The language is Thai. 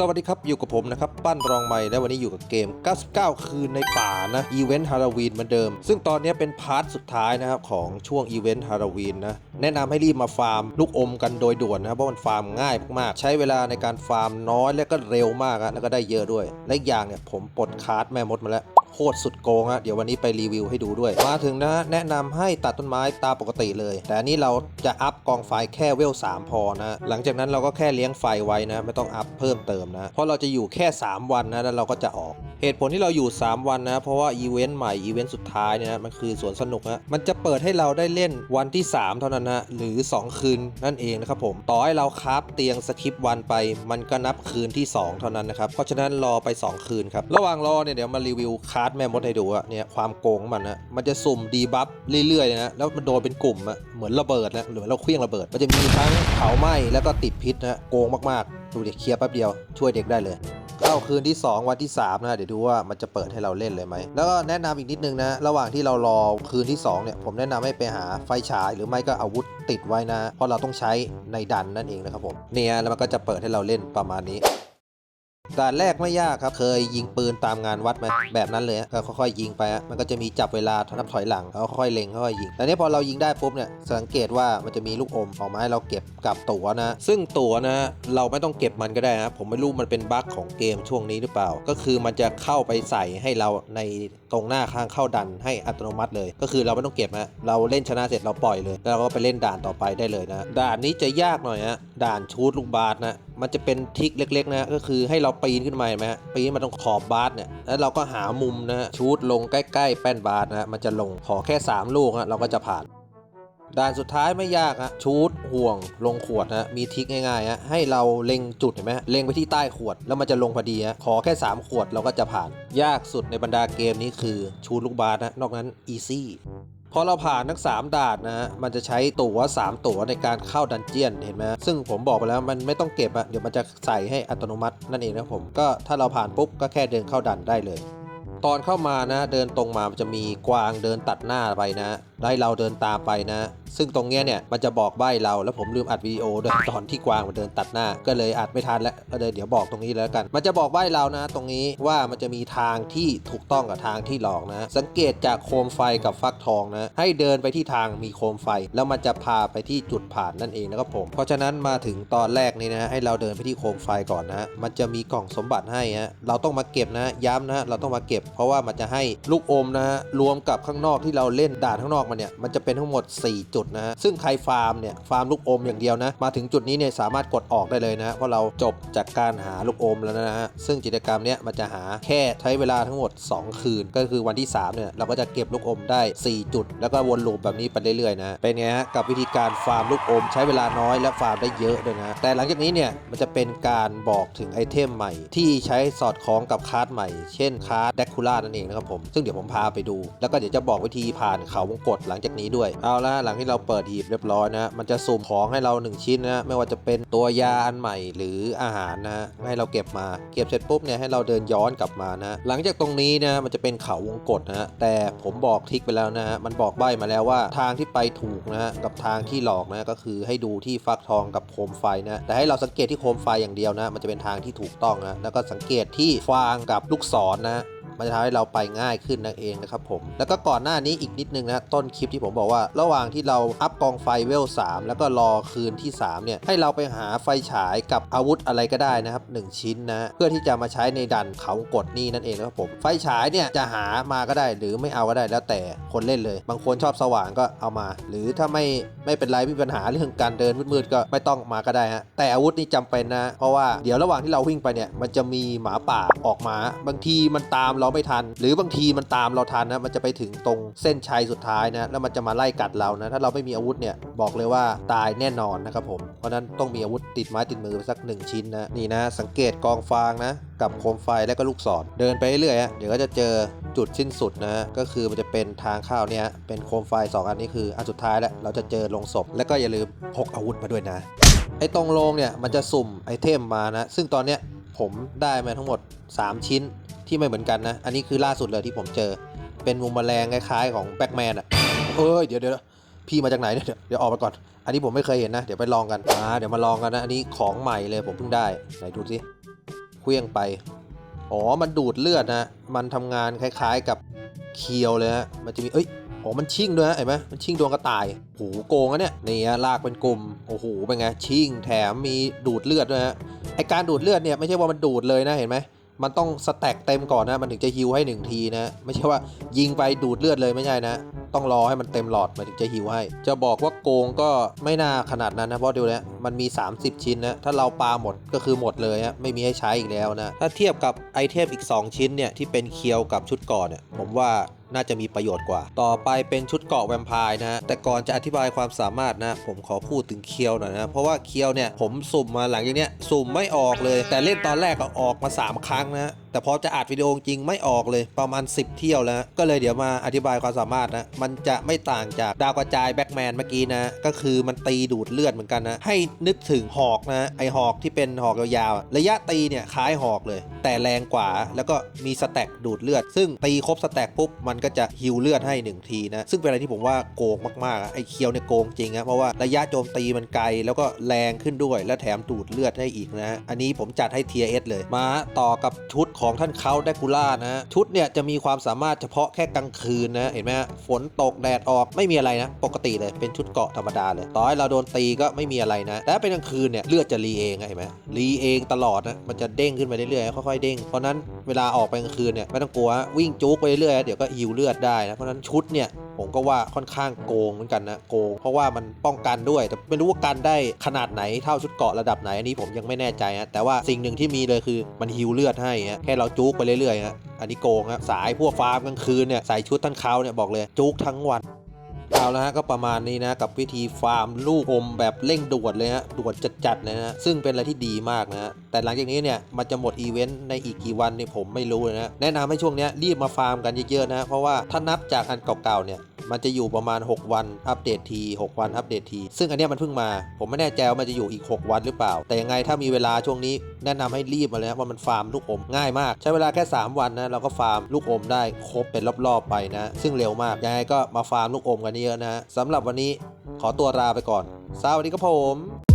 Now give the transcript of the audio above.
สวัสดีครับ อยู่กับผมนะครับ ปั้นรองใหม่และวันนี้อยู่กับเกม 99 คืนในป่านะ อีเวนต์ฮาโลวีนเหมือนเดิม ซึ่งตอนนี้เป็นพาร์ทสุดท้ายนะครับ ของช่วงอีเวนต์ฮาโลวีนนะ แนะนำให้รีบมาฟาร์มลูกอมกันโดยด่วนนะครับเพราะมันฟาร์มง่ายมากๆ ใช้เวลาในการฟาร์มน้อยและก็เร็วมากอะแล้วก็ได้เยอะด้วย และอีกอย่างเนี่ยผมปลดคาร์ดแม่มดมาแล้ว โคตรสุดโกงอะเดี๋ยววันนี้ไปรีวิวให้ดูด้วย มาถึงนะแนะนำให้ตัดต้นไม้ตามปกติเลย แต่อันนี้เราจะอัพกองไฟแค่เวล3พอนะ หลังจากนั้นเราก็แค่เลี้ยงไฟไว้นะ ไม่ต้องอัพเพิ่มเติมนะ เพราะเราจะอยู่แค่ 3 วันนะแล้วเราก็จะออก เหตุผลที่เราอยู่ 3 วันนะเพราะว่าอีเวนต์ใหม่อีเวนต์สุดท้ายเนี่ยนะมันคือสวนสนุกนะมันจะเปิดให้เราได้เล่นวันที่ 3 เท่านั้นนะหรือ 2 คืนนั่นเองนะครับผมต่อให้เราคาฟเตียงสคิปวันไป มันก็นับคืนที่ 2 เท่านั้นนะครับเพราะฉะนั้นรอไป 2 คืนครับระหว่างรอเนี่ยเดี๋ยวมารีวิวคาร์ดแม่มดให้ดูอะเนี่ยความโกงของมันนะมันจะสุ่มดีบัฟเรื่อยๆนะแล้วมันโดนเป็นกลุ่มอะเหมือนระเบิดนะหรือเราเคลี้ยงระเบิด มันจะมีทั้งเผาไหม้แล้วก็ติดพิษนะโกงมากๆดูเด็กเคลียร์แป๊บเดียวช่วยเด็กได้เลย เข้าคืนที่ 2 วันที่3นะเดี๋ยวดูว่ามันจะเปิดให้เราเล่นเลยไหมแล้วก็แนะนำอีกนิดนึงนะระหว่างที่เรารอคืนที่2เนี่ยผมแนะนำให้ไปหาไฟฉาย หรือไม่ก็อาวุธติดไว้นะ เพราะเราต้องใช้ในดันนั่นเองนะครับผมเนี่ยแล้วมันก็จะเปิดให้เราเล่นประมาณนี้ ด่านแรกไม่ยากครับ เคยยิงปืนตามงานวัดไหมแบบนั้นเลยก็ค่อยๆยิงไปฮะมันก็จะมีจับเวลานับถอยหลังแล้วค่อยๆเล็งค่อยๆยิงแต่นี้พอเรายิงได้ปุ๊บเนี่ยสังเกตว่ามันจะมีลูกอมออกมาให้เราเก็บกับตั๋วนะ ซึ่งตั๋วนะเราไม่ต้องเก็บมันก็ได้นะผมไม่รู้มันเป็นบั๊กของเกมช่วงนี้หรือเปล่า ก็คือมันจะเข้าไปใส่ให้เราในตรงหน้าข้างเข้าดันให้อัตโนมัติเลย ก็คือเราไม่ต้องเก็บฮะเราเล่นชนะเสร็จเราปล่อยเลย แล้วเราก็ไปเล่นด่านต่อไปได้เลยนะ ด่านนี้จะยากหน่อยฮะด่านชูดลูกบาสนะ มันจะเป็นทิกเล็ก ๆ นะก็คือให้เราปีนขึ้นมาเห็นไหมปีนมาตรงขอบบาสเนี่ยแล้วเราก็หามุมนะชูดลงใกล้ ๆ แป้นบาสนะมันจะลงขอแค่ 3 ลูกฮะเราก็จะผ่านด่านสุดท้ายไม่ยากฮะชูดห่วงลงขวดนะมีทิกง่ายๆฮะให้เราเล็งจุดเห็นไหมเล็งไปที่ใต้ขวดแล้วมันจะลงพอดีฮะขอแค่ 3 ขวดเราก็จะผ่าน ยากสุดในบรรดาเกมนี้คือชูดลูกบาสนะนอกนั้นอีซี่ พอเราผ่านทั้ง 3ด่านนะฮะ มันจะใช้ตั๋ว 3 ตั๋วในการเข้าดันเจียน เห็นไหมซึ่งผมบอกไปแล้วมันไม่ต้องเก็บอะเดี๋ยวมันจะใส่ให้อัตโนมัตินั่นเองนะผม ก็ถ้าเราผ่านปุ๊บก็แค่เดินเข้าดันได้เลย ตอนเข้ามานะ เดินตรงมามันจะมีกวางเดินตัดหน้าไปนะ ได้เราเดินตามไปนะ ซึ่งตรงเนี้ยเนี่ยมันจะบอกใบเราแล้วผมลืมอัดวิดีโอด้วยตอนที่กวางมันเดินตัดหน้า ก็เลยอัดไม่ทันแล้วก็เลยเดี๋ยวบอกตรงนี้แล้วกัน มันจะบอกใบเรานะ ตรงนี้ว่ามันจะมีทางที่ถูกต้องกับทางที่หลอกนะ สังเกตจากโคมไฟกับฟักทองนะ ให้เดินไปที่ทางมีโคมไฟ แล้วมันจะพาไปที่จุดผ่านนั่นเองนะครับผม เพราะฉะนั้นมาถึงตอนแรกนี่นะให้เราเดินไปที่โคมไฟก่อนนะมันจะมีกล่องสมบัติให้ฮะเราต้องมาเก็บนะย้ำนะเราต้องมาเก็บ เพราะว่ามันจะให้ลูกอมนะฮะรวมกับข้างนอกที่เราเล่นด่านข้างนอกมันเนี่ยมันจะเป็นทั้งหมด 4 จุดนะฮะซึ่งใครฟาร์มเนี่ยฟาร์มลูกอมอย่างเดียวนะมาถึงจุดนี้เนี่ยสามารถกดออกได้เลยนะเพราะเราจบจากการหาลูกอมแล้วนะฮะซึ่งกิจกรรมเนี้ยมันจะหาแค่ใช้เวลาทั้งหมด 2 คืน ก็คือวันที่ 3 เนี่ยเราก็จะเก็บลูกอมได้ 4 จุด แล้วก็วนลูปแบบนี้ไปเรื่อยๆนะเป็นไงฮะกับวิธีการฟาร์มลูกอม ใช้เวลาน้อยและฟาร์มได้เยอะด้วยนะแต่หลังจากนี้เนี่ยมันจะเป็นการบอกถึงไอเทมใหม่ ที่ใช้สอดคล้องกับคาร์ดใหม่ เช่นคาร์ดแดคูล่านั่นเองนะครับผมซึ่งเดี๋ยวผมพาไปดู แล้วก็เดี๋ยวจะบอกวิธีผ่านเขาวงกตหลังจากนี้ด้วย เอาละหลังที่เราเปิดหีบเรียบร้อยนะ มันจะสุ่มของให้เรา 1 ชิ้นนะ ไม่ว่าจะเป็นตัวยาอันใหม่หรืออาหารนะ ให้เราเก็บมา เก็บเสร็จปุ๊บเนี่ยให้เราเดินย้อนกลับมานะ หลังจากตรงนี้นะ มันจะเป็นเขาวงกตนะแต่ผมบอกทิกไปแล้วนะฮะ มันบอกใบมาแล้วว่าทางที่ไปถูกนะฮะกับทางที่หลอกนะก็คือให้ดูที่ฟักทองกับโคมไฟนะ แต่ให้เราสังเกตที่โคมไฟอย่างเดียวนะ มันจะเป็นทางที่ถูกต้องนะ แล้วก็สังเกตที่ฟางกับลูกศรนะ มันจะทำให้เราไปง่ายขึ้นนั่นเองนะครับผม แล้วก็ก่อนหน้านี้อีกนิดนึงนะต้นคลิปที่ผมบอกว่า ระหว่างที่เราอัพกองไฟเวล 3 แล้วก็รอคืนที่ 3 เนี่ย ให้เราไปหาไฟฉายกับอาวุธอะไรก็ได้นะครับ 1 ชิ้นนะ เพื่อที่จะมาใช้ในดันเขากดนี่นั่นเองนะครับผม ไฟฉายเนี่ยจะหามาก็ได้หรือไม่เอาก็ได้แล้วแต่คนเล่นเลย บางคนชอบสว่างก็เอามา หรือถ้าไม่ไม่เป็นไรไม่มีปัญหาเรื่องการเดินมืดๆก็ไม่ต้องมาก็ได้ฮะแต่อาวุธนี่จำเป็นนะ เพราะว่าเดี๋ยวระหว่างที่เราวิ่งไปเนี่ยมันจะมีหมาป่าออกมา บางทีมันตามเราราไม่ทัน หรือบางทีมันตามเราทันนะมันจะไปถึงตรงเส้นชัยสุดท้ายนะแล้วมันจะมาไล่กัดเรานะถ้าเราไม่มีอาวุธเนี่ยบอกเลยว่าตายแน่นอนนะครับผมเพราะนั้นต้องมีอาวุธติดไม้ติดมือไปสักหนึ่งชิ้นนะนี่นะสังเกตกองฟางนะกับโคมไฟและก็ลูกศรเดินไปเรื่อยๆฮะเดี๋ยวก็จะเจอจุดสิ้นสุดนะก็คือมันจะเป็นทางเข้าเนี่ยเป็นโคมไฟสองอันนี้คืออันสุดท้ายแล้วเราจะเจอลงศพ แล้วก็อย่าลืมพกอาวุธมาด้วยนะไอ้ตรงโรงเนี่ยมันจะสุ่มไอเทมมานะ ซึ่งตอนเนี้ยผมได้มาทั้งหมด 3 ชิ้น ที่ไม่เหมือนกันนะ อันนี้คือล่าสุดเลยที่ผมเจอ เป็นมุมแมลงคล้ายๆของแบ็กแมนอะเอ้ยเดี๋ยวเดี๋ยวพี่มาจากไหนเนี่ยเดี๋ยวออกไปก่อน อันนี้ผมไม่เคยเห็นนะ เดี๋ยวไปลองกันอ่าเดี๋ยวมาลองกันนะ อันนี้ของใหม่เลยผมเพิ่งได้ ไหนดูสิเคลี้ยงไป อ๋อ มันดูดเลือดนะ มันทำงานคล้าย ๆ กับเคียวเลยฮะ มันจะมี เอ้ย อ๋อ มันชิ่งด้วยฮะ เห็นไหมมันชิ่งดวงกระต่ายโหโกงอะเนี่ย นี่ฮะ ลากเป็นกลุ่ม โอ้โห เป็นไง ชิ่ง แถมมีดูดเลือดด้วยฮะ ไอการดูดเลือดเนี่ยไม่ใช่ว่ามันดูดเลยนะ เห็นไหม มันต้องสแต็กเต็มก่อนนะ มันถึงจะฮิวให้หนึ่งทีนะ ไม่ใช่ว่ายิงไปดูดเลือดเลยไม่ใช่นะ ต้องรอให้มันเต็มหลอดมันถึงจะฮิวให้ จะบอกว่าโกงก็ไม่น่าขนาดนั้นนะเพราะดูแล้วมันมี 30 ชิ้นนะ ถ้าเราปาหมดก็คือหมดเลยฮะไม่มีให้ใช้อีกแล้วนะ ถ้าเทียบกับไอเทมอีก 2 ชิ้นเนี่ยที่เป็นเคียวกับชุดก่อนเนี่ยผมว่าน่าจะมีประโยชน์กว่า ต่อไปเป็นชุดเกาะแวมไพร์นะฮะแต่ก่อนจะอธิบายความสามารถนะ ผมขอพูดถึงเคียวหน่อยนะเพราะว่าเคียวเนี่ยผมสุ่มมาหลังจากเนี้ยสุ่มไม่ออกเลย แต่เล่นตอนแรกก็ออกมา 3 ครั้งนะแต่พอจะอัดวิดีโอจริงไม่ออกเลยประมาณ 10 เที่ยวแล้ว ก็เลยเดี๋ยวมาอธิบายความสามารถนะ มันจะไม่ต่างจากดาวกระจายแบ็กแมนเมื่อกี้นะ ก็คือมันตีดูดเลือดเหมือนกันนะ ให้นึกถึงหอกนะ ไอหอกที่เป็นหอกยาวๆ ระยะตีเนี่ยคล้ายหอกเลย แต่แรงกว่าแล้วก็มีสแต็กดูดเลือด ซึ่งตีครบสแต็กปุ๊บมันก็จะฮิวเลือดให้หนึ่งทีนะ ซึ่งเป็นอะไรที่ผมว่าโกงมากๆไอ้เคียวเนี่ยโกงจริงนะเพราะว่าระยะโจมตีมันไกลแล้วก็แรงขึ้นด้วยและแถมดูดเลือดให้อีกนะอันนี้ผมจัดให้ Tier S เลยมาต่อกับชุดของท่านเขาไดคูล่านะชุดเนี่ยจะมีความสามารถเฉพาะแค่กลางคืนนะเห็นไหมฝนตกแดดออกไม่มีอะไรนะ ปกติเลยเป็นชุดเกาะธรรมดาเลยต่อให้เราโดนตีก็ไม่มีอะไรนะแต่เป็นกลางคืนเนี่ยเลือดจะรีเองเห็นไหมรีเองตลอดนะมันจะเด้งขึ้นไปเรื่อยๆค่อยๆเด้งเพราะนั้นเวลาออกไปกลางคืนเนี่ยไม่ต้องกลัววิ่งจุกไปเรื่อยๆเดี๋ยวก็ฮิวเลือดได้นะเพราะฉะนั้นชุดเนี่ยผมก็ว่าค่อนข้างโกงเหมือนกันนะโกง เพราะว่ามันป้องกันด้วย แต่ไม่รู้ว่ากันได้ขนาดไหนเท่าชุดเกาะระดับไหนอันนี้ผมยังไม่แน่ใจฮะแต่ว่าสิ่งหนึ่งที่มีเลยคือมันฮิวเลือดให้ฮะแค่เราจุกไปเรื่อยๆฮะอันนี้โกงฮะสายพวกฟาร์มกลางคืนเนี่ยใส่ชุดท่านเขาเนี่ยบอกเลยจุกทั้งวัน เอาละฮะก็ประมาณนี้นะกับวิธีฟาร์มลูกอมแบบเร่งด่วนเลยฮะด่วนจัดๆเลยนะฮะซึ่งเป็นอะไรที่ดีมากนะฮะแต่หลังจากนี้เนี่ยมันจะหมดอีเวนต์ในอีกกี่วันเนี่ยผมไม่รู้เลยนะแนะนำให้ช่วงนี้รีบมาฟาร์มกันเยอะๆนะเพราะว่าถ้านับจากอันเก่าๆเนี่ย มันจะอยู่ประมาณ 6 วันอัปเดตที6วันอัปเดตที ซึ่งอันเนี้ยมันเพิ่งมา ผมไม่แน่ใจว่ามันจะอยู่อีก 6 วันหรือเปล่า แต่ยังไงถ้ามีเวลาช่วงนี้แนะนำให้รีบมาเลยนะว่ามันฟาร์มลูกอมง่ายมาก ใช้เวลาแค่ 3 วันนะเราก็ฟาร์มลูกอมได้ครบเป็นรอบๆไปนะ ซึ่งเร็วมากยังไงก็มาฟาร์มลูกอมกันเยอะนะสำหรับวันนี้ขอตัวลาไปก่อนสวัสดีครับผม